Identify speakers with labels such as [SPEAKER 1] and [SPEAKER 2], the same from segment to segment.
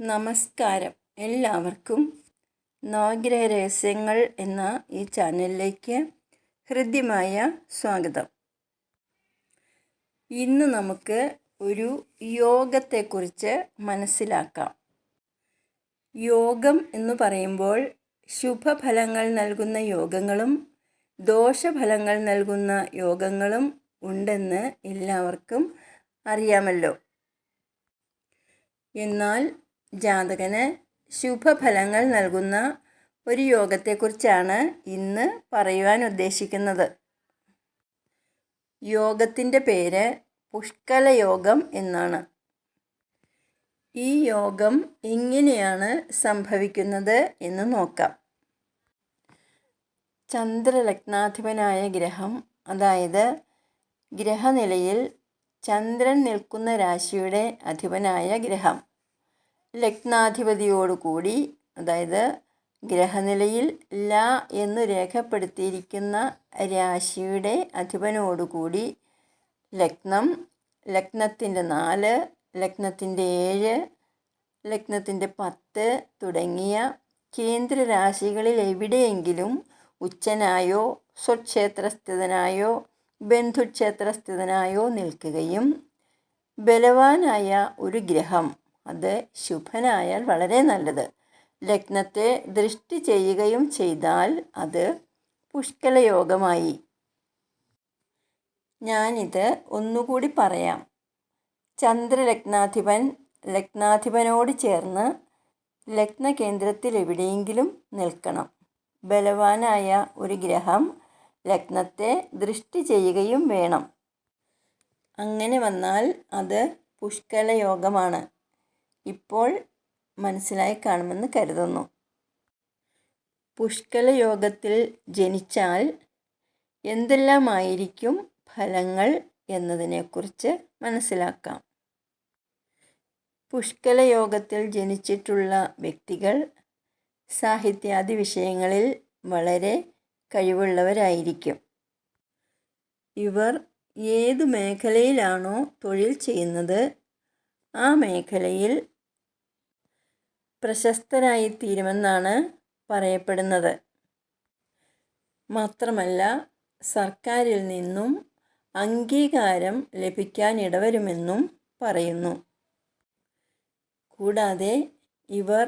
[SPEAKER 1] നമസ്കാരം. എല്ലാവർക്കും നവഗ്രഹ രഹസ്യങ്ങൾ എന്ന ഈ ചാനലിലേക്ക് ഹൃദ്യമായ സ്വാഗതം. ഇന്ന് നമുക്ക് ഒരു യോഗത്തെക്കുറിച്ച് മനസ്സിലാക്കാം. യോഗം എന്ന് പറയുമ്പോൾ ശുഭഫലങ്ങൾ നൽകുന്ന യോഗങ്ങളും ദോഷഫലങ്ങൾ നൽകുന്ന യോഗങ്ങളും ഉണ്ടെന്ന് എല്ലാവർക്കും അറിയാമല്ലോ. എന്നാൽ ജാതകന് ശുഭഫലങ്ങൾ നൽകുന്ന ഒരു യോഗത്തെക്കുറിച്ചാണ് ഇന്ന് പറയുവാൻ ഉദ്ദേശിക്കുന്നത്. യോഗത്തിന്റെ പേര് പുഷ്കല യോഗം എന്നാണ്. ഈ യോഗം എങ്ങനെയാണ് സംഭവിക്കുന്നത് എന്ന് നോക്കാം. ചന്ദ്രലഗ്നാധിപനായ ഗ്രഹം അതായത് ഗ്രഹനിലയിൽ ചന്ദ്രൻ നിൽക്കുന്ന രാശിയുടെ അധിപനായ ഗ്രഹം. ലഗ്നാധിപതിയോടുകൂടി അതായത് ഗ്രഹനിലയിൽ ല എന്ന് രേഖപ്പെടുത്തിയിരിക്കുന്ന രാശിയുടെ അധിപനോടുകൂടി ലഗ്നം ലഗ്നത്തിന്റെ നാല് ലഗ്നത്തിന്റെ ഏഴ് ലഗ്നത്തിന്റെ പത്ത് തുടങ്ങിയ കേന്ദ്ര രാശികളിൽ എവിടെയെങ്കിലും ഉച്ചനായോ സ്വക്ഷേത്രസ്ഥിതനായോ ബന്ധുക്ഷേത്രസ്ഥിതനായോ നിൽക്കുകയും ബലവാനായ ഒരു ഗ്രഹം അത് ശുഭനായാൽ വളരെ നല്ലത്. ലഗ്നത്തെ ദൃഷ്ടി ചെയ്യുകയും ചെയ്താൽ അത് പുഷ്കലയോഗമായി. ഞാനിത് ഒന്നുകൂടി പറയാം. ചന്ദ്രലഗ്നാധിപൻ ലഗ്നാധിപനോട് ചേർന്ന് ലഗ്നകേന്ദ്രത്തിൽ എവിടെയെങ്കിലും നിൽക്കണം. ബലവാനായ ഒരു ഗ്രഹം ലഗ്നത്തെ ദൃഷ്ടി ചെയ്യുകയും വേണം. അങ്ങനെ വന്നാൽ അത് പുഷ്കലയോഗമാണ്. ഇപ്പോൾ മനസ്സിലായി കാണുമെന്ന് കരുതുന്നു. പുഷ്കല യോഗത്തിൽ ജനിച്ചാൽ എന്തെല്ലാമായിരിക്കും ഫലങ്ങൾ എന്നതിനെക്കുറിച്ച് മനസ്സിലാക്കാം. പുഷ്കല യോഗത്തിൽ ജനിച്ചിട്ടുള്ള വ്യക്തികൾ സാഹിത്യാദി വിഷയങ്ങളിൽ വളരെ കഴിവുള്ളവരായിരിക്കും. ഇവർ ഏതു മേഖലയിലാണോ തൊഴിൽ ചെയ്യുന്നത് ആ മേഖലയിൽ പ്രശസ്തരായിത്തീരുമെന്നാണ് പറയപ്പെടുന്നത്. മാത്രമല്ല സർക്കാരിൽ നിന്നും അംഗീകാരം ലഭിക്കാനിടവരുമെന്നും പറയുന്നു. കൂടാതെ ഇവർ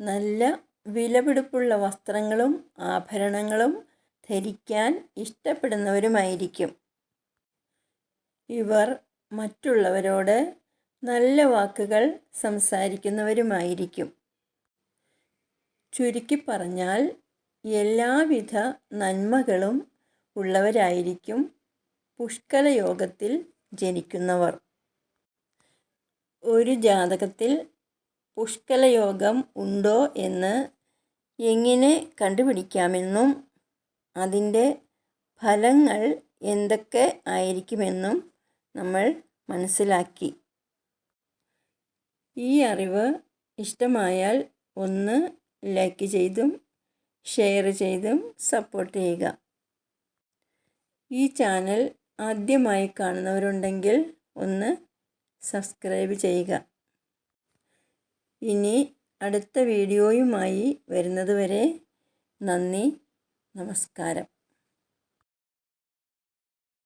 [SPEAKER 1] നല്ല വിലപിടിപ്പുള്ള വസ്ത്രങ്ങളും ആഭരണങ്ങളും ധരിക്കാൻ ഇഷ്ടപ്പെടുന്നവരുമായിരിക്കും. ഇവർ മറ്റുള്ളവരോട് നല്ല വാക്കുകൾ സംസാരിക്കുന്നവരുമായിരിക്കും. ചുരുക്കി പറഞ്ഞാൽ എല്ലാവിധ നന്മകളും ഉള്ളവരായിരിക്കും പുഷ്കല യോഗത്തിൽ ജനിക്കുന്നവർ. ഒരു ജാതകത്തിൽ പുഷ്കലയോഗം ഉണ്ടോ എന്ന് എങ്ങനെ കണ്ടുപിടിക്കാമെന്നും അതിന്റെ ഫലങ്ങൾ എന്തൊക്കെ ആയിരിക്കുമെന്നും നമ്മൾ മനസ്സിലാക്കി. ഈ അറിവ് ഇഷ്ടമായാൽ ഒന്ന് ലൈക്ക് ചെയ്തും ഷെയർ ചെയ്തും സപ്പോർട്ട് ചെയ്യുക. ഈ ചാനൽ ആദ്യമായി കാണുന്നവരുണ്ടെങ്കിൽ ഒന്ന് സബ്സ്ക്രൈബ് ചെയ്യുക. ഇനി അടുത്ത വീഡിയോയുമായി വരുന്നതുവരെ നന്ദി നമസ്കാരം.